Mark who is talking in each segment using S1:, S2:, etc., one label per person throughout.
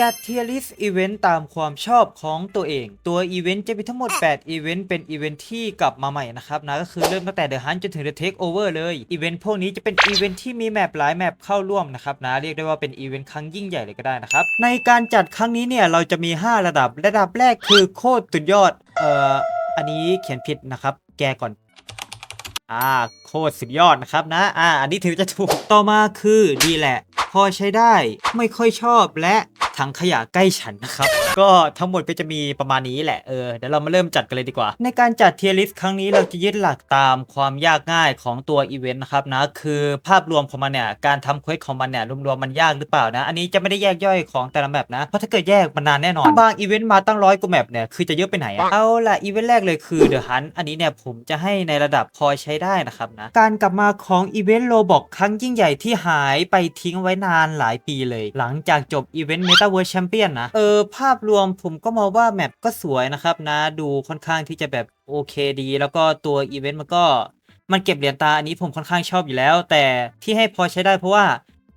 S1: จัดเทียริสอีเวนต์ตามความชอบของตัวเอง ตัวอีเวนต์จะมีทั้งหมด 8 อีเวนต์เป็นอีเวนต์ที่กลับมาใหม่นะครับนะก็คือเริ่มตั้งแต่เดอะฮันจนถึงเดอะเทคโอเวอร์เลย อีเวนต์พวกนี้จะเป็นอีเวนต์ที่มีแมปหลายแมปเข้าร่วมนะครับนะเรียกได้ว่าเป็นอีเวนต์ครั้งยิ่งใหญ่เลยก็ได้นะครับ ในการจัดครั้งนี้เนี่ยเราจะมี 5 ระดับ ระดับแรกคือโคตรสุดยอด เอ่อ อันนี้เขียนผิดนะครับ แกก่อนอ่าโคตรสุดยอดนะครับนะ อ่า อันนี้ถือจะถูก ต่อมาคือดีแหละ พอใช้ได้ ไม่ค่อยชอบและ ถังขยะใกล้ฉันนะครับ ก็ทั้งหมดก็จะมีประมาณนี้แหละ เออ เดี๋ยวเรามาเริ่มจัดกันเลยดีกว่า ในการจัดเทียริสครั้งนี้เราจะยึดหลักตามความยากง่ายของตัวอีเวนต์นะครับนะ คือภาพรวมของมันเนี่ย การทำเควสของมันเนี่ยรวมๆมันยากหรือเปล่านะ อันนี้จะไม่ได้แยกย่อยของแต่ละแมปนะ เพราะถ้าเกิดแยกมันนานแน่นอน บางอีเวนต์มาตั้งร้อยกว่าแมปเนี่ย คือจะเยอะไปไหนอะเอาล่ะอีเวนต์แรกเลยคือเดอะฮันอันนี้เนี่ยผมจะให้ในระดับพอใช้ได้นะครับนะ การกลับมาของอีเวนต์โลบอกครั้งยิ่งใหญ่ที่หายไปทิ้งไว้นานหลายปีเลย หลังจากจบอีเวนต์เมตาเวิร์แชมเปี้ยนนะ เออภาพรวมผมก็มองว่าแมปก็สวยนะครับนะดูค่อนข้างที่จะแบบโอเคดี แล้วก็ตัวอีเวนต์มันก็มันเก็บเหรียญตาอันนี้ผมค่อนข้างชอบอยู่แล้ว แต่ที่ให้พอใช้ได้เพราะว่า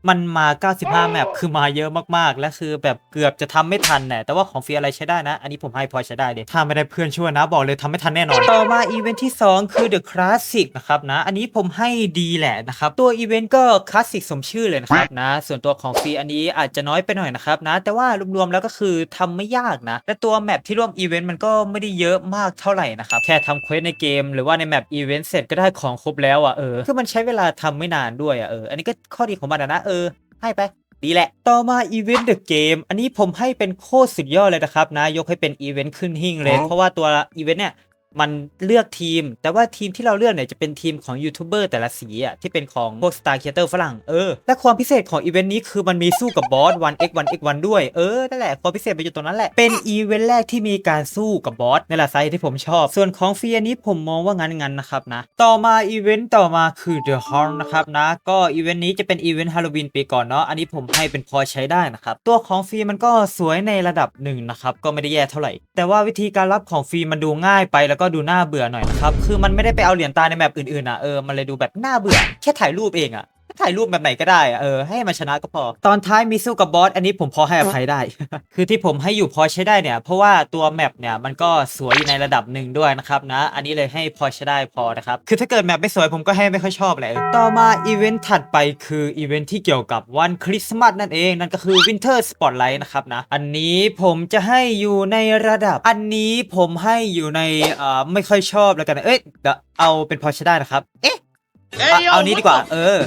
S1: มันมา 95 แมปคือมาเยอะมากๆ และคือแบบเกือบจะทำไม่ทันแน่แต่ว่าของฟรีอะไรใช้ได้นะ อันนี้ผมให้พอใช้ได้เลย ถ้าไม่ได้เพื่อนช่วยนะ บอกเลยทำไม่ทันแน่นอน ต่อมาอีเวนท์ที่ 2 คือ The Classic นะครับนะ อันนี้ผมให้ดีแหละนะครับ ตัวอีเวนต์ก็คลาสสิกสมชื่อเลยนะครับนะ ส่วนตัวของฟรีอันนี้อาจจะน้อยไปหน่อยนะครับนะ แต่ว่ารวมๆแล้วก็คือทำไม่ยากนะ และตัวแมปที่ร่วมอีเวนต์มันก็ไม่ได้เยอะมากเท่าไหร่นะครับ แค่ทำเควสในเกม หรือว่าในแมปอีเวนต์เสร็จก็ได้ของครบแล้วอะเออ คือมันใช้เวลาทำไม่นานด้วยอะเออ อันนี้ก็ข้อดีของมันนะเออให้ไปดีแหละ ต่อมาอีเวนต์เดอะเกมอันนี้ผมให้เป็นโคตรสุดยอดเลยนะครับนะ ยกให้เป็นอีเวนต์ขึ้นหิ่งเลย เพราะว่าตัวอีเวนต์เนี่ย มันเลือกทีม แต่ว่าทีมที่เราเลือกเนี่ยจะเป็นทีมของยูทูบเบอร์แต่ละสีอะที่เป็นของพวกสตาร์ครีเอเตอร์ฝรั่งเออและความพิเศษของอีเวนต์นี้คือมันมีสู้กับบอส 1x 1x 1ด้วยเออนั่นแหละความพิเศษไปอยู่ตรงนั้นแหละเป็นอีเวนต์แรกที่มีการสู้กับบอสนี่แหละไซส์ที่ผมชอบ ส่วนของฟรีอันนี้ผมมองว่างั้นๆนะครับนะต่อมาอีเวนต์ต่อมาคือ The Horn นะครับนะก็อีเวนต์นี้จะเป็นอีเวนต์ฮาโลวีนปีก่อนเนาะอันนี้ผมให้เป็นพอใช้ได้นะครับตัวของฟรีมันก็สวยในระดับหนึ่งนะครับก็ไม่ได้แย่เท่าไหร่ แต่ว่าวิธีการรับของฟรีมันดูง่ายไปแล้วก็็ดูน่าเบื่อหน่อยนะครับ คือมันไม่ได้ไปเอาเหรียญตาในแมปอื่นๆอะเออมันเลยดูแบบน่าเบื่อแค่ถ่ายรูปเองอะ ถ่ายรูปแบบไหนก็ได้อะเออให้มันชนะก็พอ ตอนท้ายมีสู้กับบอสอันนี้ผมพอให้อภัยได้ คือที่ผมให้อยู่พอใช้ได้เนี่ย เพราะว่าตัวแมปเนี่ยมันก็สวยอยู่ในระดับหนึ่งด้วยนะครับนะ อันนี้เลยให้พอใช้ได้พอนะครับ คือถ้าเกิดแมปไม่สวยผมก็ให้ไม่ค่อยชอบเลยต่อมาอีเวนต์ถัดไปคืออีเวนต์ที่เกี่ยวกับวันคริสต์มาสนั่นเองนั่นก็คือ Winter Spotlight นะครับนะ อันนี้ผมจะให้อยู่ในระดับ อันนี้ผมให้อยู่ในเอ่อไม่ค่อยชอบแล้วกันนะเอ้ยเดี๋ยวเอาเป็นพอใช้ได้นะครับเอ๊ะ เอาเอานี้ดีกว่า เออ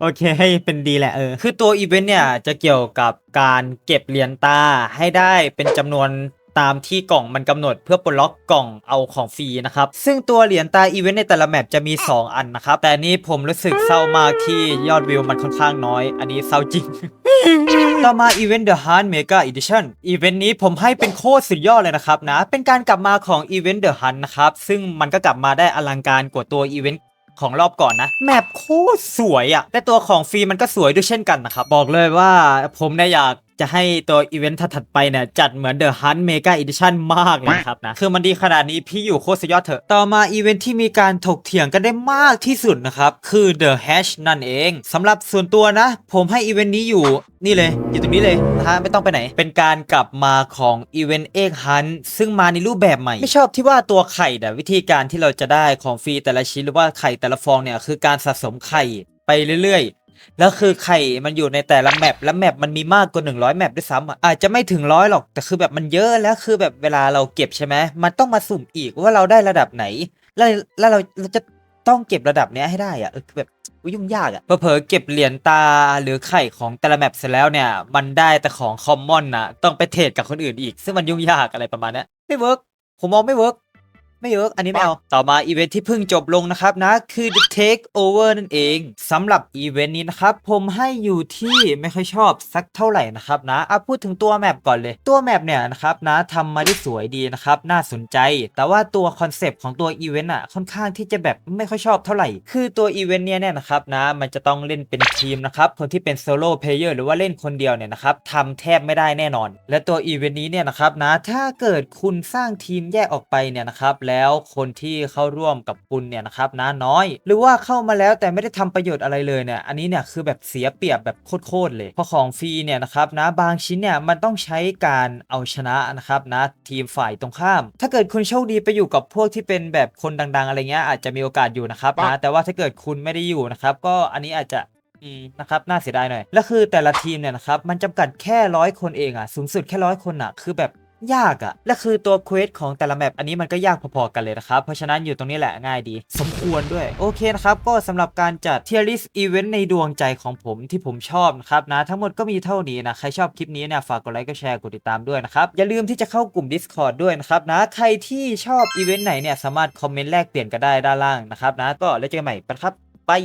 S1: โอเคให้เป็นดีแหละเออ คือตัวอีเวนต์เนี่ยจะเกี่ยวกับการเก็บเหรียญตาให้ได้เป็นจำนวน ตามที่กล่องมันกำหนดเพื่อปลดล็อกกล่องเอาของฟรีนะครับ ซึ่งตัวเหรียญตาอีเวนต์ในแต่ละแมปจะมี 2 อันนะครับ แต่อันนี้ผมรู้สึกเศร้ามากที่ยอดวิวมันค่อนข้างน้อย อันนี้เศร้าจริง ต่อมาอีเวนต์ The Hunt Mega Edition อีเวนต์นี้ผมให้เป็นโคตรสุดยอดเลยนะครับนะ เป็นการกลับมาของอีเวนต์ The Hunt นะครับ ซึ่งมันก็กลับมาได้อลังการกว่าตัวอีเวนต์ของรอบก่อนนะ แมปโคตรสวยอะ่ะแต่ตัวของฟรีมันก็สวยด้วยเช่นกันนะครับ บอกเลยว่าผมเนี่ยอยาก จะให้ตัวอีเวนต์ถัดไปเนี่ย จัดเหมือน The Hunt Mega Edition มากเลยครับนะ คือมันดีขนาดนี้พี่อยู่โคตรสุดยอดเถอะ ต่อมาอีเวนต์ที่มีการถกเถียงกันได้มากที่สุดนะครับ คือ The Hash นั่นเองสำหรับส่วนตัวนะ ผมให้อีเวนต์นี้อยู่นี่เลย อยู่ตรงนี้เลยนะฮะไม่ต้องไปไหน เป็นการกลับมาของอีเวนต์เอกฮันซึ่งมาในรูปแบบใหม่ ไม่ชอบที่ว่าตัวไข่เนี่วิธีการที่เราจะได้ของฟรีแต่ละชิ้นหรือว่าไข่แต่ละฟองเนี่ยคือการสะสมไข่ไปเรื่อย แล้วคือไข่มันอยู่ในแต่ละแมปและแมปมันมีมากกว่า 100แมปด้วยซ้ำอะอาจจะไม่ถึงร้อยหรอกแต่คือแบบมันเยอะแล้วคือแบบเวลาเราเก็บใช่ไหมมันต้องมาสุ่มอีกว่าเราได้ระดับไหน แล้วแล้วเราเราจะต้องเก็บระดับเนี้ยให้ได้อะเออแบบยุ่งยากอะเผลอเก็บเหรียญตาหรือไข่ของแต่ละแมปเสร็จแล้วเนี่ย มันได้แต่ของคอมมอนนะต้องไปเทรดกับคนอื่นอีก ซึ่งมันยุ่งยากอะไรประมาณนี้ไม่เวิร์กผมมองไม่เวิร์ก ไม่เวิร์กอันนี้ไม่เอา ต่อมาอีเวนท์ที่เพิ่งจบลงนะครับนะ คือ The Takeover นั่นเองสำหรับอีเวนต์นี้นะครับ ผมให้อยู่ที่ไม่ค่อยชอบสักเท่าไหร่นะครับนะอะพูดถึงตัวแมปก่อนเลย ตัวแมปเนี่ยนะครับนะทำมาได้สวยดีนะครับ น่าสนใจ แต่ว่าตัวคอนเซปต์ของตัวอีเวนต์อะค่อนข้างที่จะแบบไม่ค่อยชอบเท่าไหร่ คือตัวอีเวนต์เนี้ยเนี่ยนะครับนะมันจะต้องเล่นเป็นทีมนะครับคนที่เป็นโซโล่เพลเยอร์หรือว่าเล่นคนเดียวเนี่ยนะครับทำแทบไม่ได้แน่นอน และตัวอีเวนต์นี้เนี่ยนะครับนะถ้าเกิดคุณสร้างทีมแยกออกไปเนี่ยนะครับแล้วคนที่เข้าร่วมกับคุณเนี่ยนะครับนะน้อย หรือว่าเข้ามาแล้วแต่ไม่ได้ทำประโยชน์อะไรเลยเนี่ยอันนี้เนี่ยคือแบบเสียเปรียบแบบโคตรๆเลยเพราะของฟรีเนี่ยนะครับนะบางชิ้นเนี่ยมันต้องใช้การเอาชนะนะครับนะทีมฝ่ายตรงข้าม ถ้าเกิดคุณโชคดีไปอยู่กับพวกที่เป็นแบบคนดัง ๆ อะไรเงี้ยอาจจะมีโอกาสอยู่นะครับนะแต่ว่าถ้าเกิดคุณไม่ได้อยู่นะครับก็อันนี้อาจจะอืมนะครับน่าเสียดายหน่อย แล้วคือแต่ละทีมเนี่ยนะครับมันจำกัดแค่ร้อยคนเองอะสูงสุดแค่ร้อยคนอะคือแบบ ยากอะและคือตัวเควสของแต่ละแมปอันนี้มันก็ยากพอๆกันเลยนะครับ เพราะฉะนั้นอยู่ตรงนี้แหละง่ายดี สมควรด้วย โอเคนะครับ ก็สำหรับการจัดเทียริสอีเวนต์ในดวงใจของผมที่ผมชอบนะครับนะ ทั้งหมดก็มีเท่านี้นะ ใครชอบคลิปนี้เนี่ยฝากกดไลค์กดแชร์กดติดตามด้วยนะครับ อย่าลืมที่จะเข้ากลุ่ม Discord ด้วยนะครับนะ ใครที่ชอบอีเวนต์ไหนเนี่ยสามารถคอมเมนต์แลกเปลี่ยนกันได้ด้านล่างนะครับนะก็แล้วเจอกันใหม่กันครับบาย